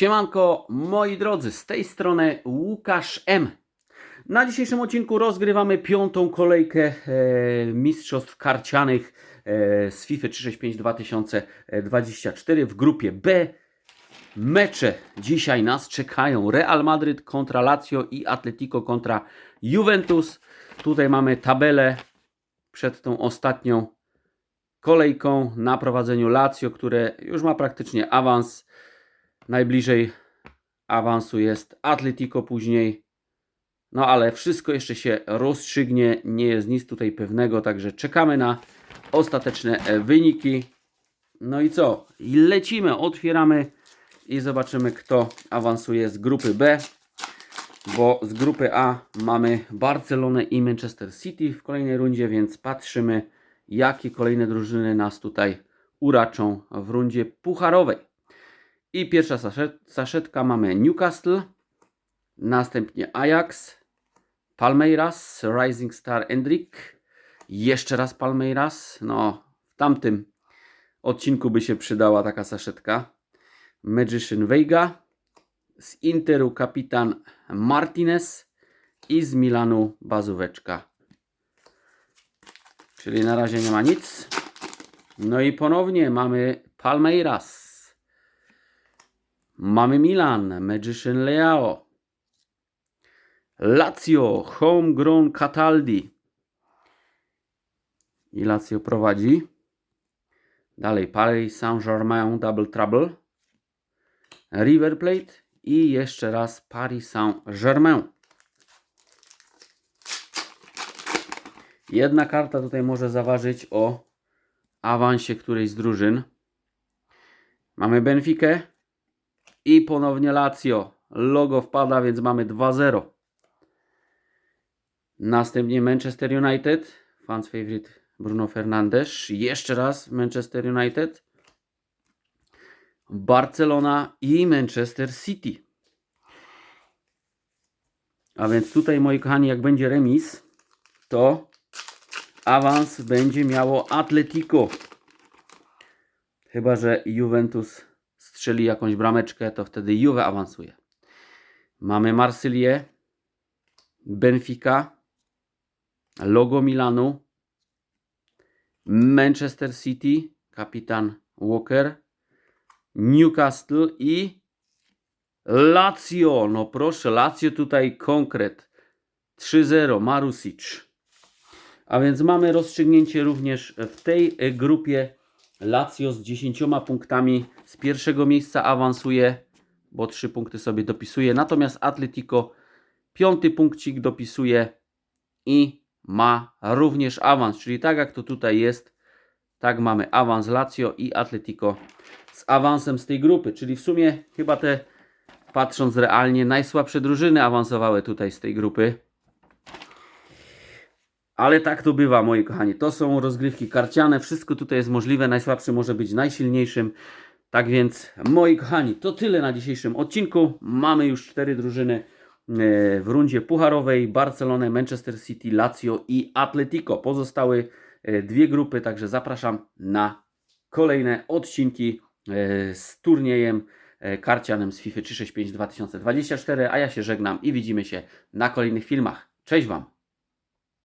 Siemanko, moi drodzy, z tej strony Łukasz M. Na dzisiejszym odcinku rozgrywamy piątą kolejkę e, mistrzostw karcianych e, z FIFA 365 2024 w grupie B. Mecze dzisiaj nas czekają. Real Madryt kontra Lazio i Atletico kontra Juventus. Tutaj mamy tabelę przed tą ostatnią kolejką na prowadzeniu Lazio, które już ma praktycznie awans. Najbliżej awansu jest Atletico później. No ale wszystko jeszcze się rozstrzygnie, nie jest nic tutaj pewnego, także czekamy na ostateczne e, wyniki. No i co? I lecimy, otwieramy i zobaczymy kto awansuje z grupy B. Bo z grupy A mamy Barcelonę i Manchester City w kolejnej rundzie, więc patrzymy jakie kolejne drużyny nas tutaj uraczą w rundzie pucharowej. I pierwsza saszet, saszetka mamy Newcastle, następnie Ajax, Palmeiras, Rising Star Endrick, jeszcze raz Palmeiras. No, w tamtym odcinku by się przydała taka saszetka. Magician Veiga, z Interu kapitan Martinez i z Milanu Bazóweczka. Czyli na razie nie ma nic. No i ponownie mamy Palmeiras. Mamy Milan, Magician Leao. Lazio, Homegrown Cataldi. I Lazio prowadzi. Dalej Paris Saint-Germain Double Trouble. River Plate i jeszcze raz Paris Saint-Germain. Jedna karta tutaj może zaważyć o awansie którejś z drużyn. Mamy Benfikę i ponownie Lazio. Logo wpada, więc mamy 2-0. Następnie Manchester United. Fans favorite Bruno Fernandes. Jeszcze raz Manchester United. Barcelona i Manchester City. A więc tutaj, moi kochani, jak będzie remis, to awans będzie miało Atletico. Chyba, że Juventus strzeli jakąś brameczkę, to wtedy Juve awansuje. Mamy Marsylię, Benfica, logo Milanu, Manchester City, kapitan Walker, Newcastle i Lazio. No proszę, Lazio tutaj konkret. 3-0, Marusic. A więc mamy rozstrzygnięcie również w tej grupie. Lazio z 10 punktami z pierwszego miejsca awansuje, bo 3 punkty sobie dopisuje. Natomiast Atletico piąty punkcik dopisuje i ma również awans. Czyli tak jak to tutaj jest, tak mamy awans Lazio i Atletico z awansem z tej grupy. Czyli w sumie chyba te, patrząc realnie, najsłabsze drużyny awansowały tutaj z tej grupy. Ale tak to bywa, moi kochani. To są rozgrywki karciane. Wszystko tutaj jest możliwe. Najsłabszy może być najsilniejszym. Tak więc, moi kochani, to tyle na dzisiejszym odcinku. Mamy już cztery drużyny e, w rundzie pucharowej. Barcelonę, Manchester City, Lazio i Atletico. Pozostały e, dwie grupy, także zapraszam na kolejne odcinki e, z turniejem karcianym z FIFA 365 2024. A ja się żegnam i widzimy się na kolejnych filmach. Cześć Wam!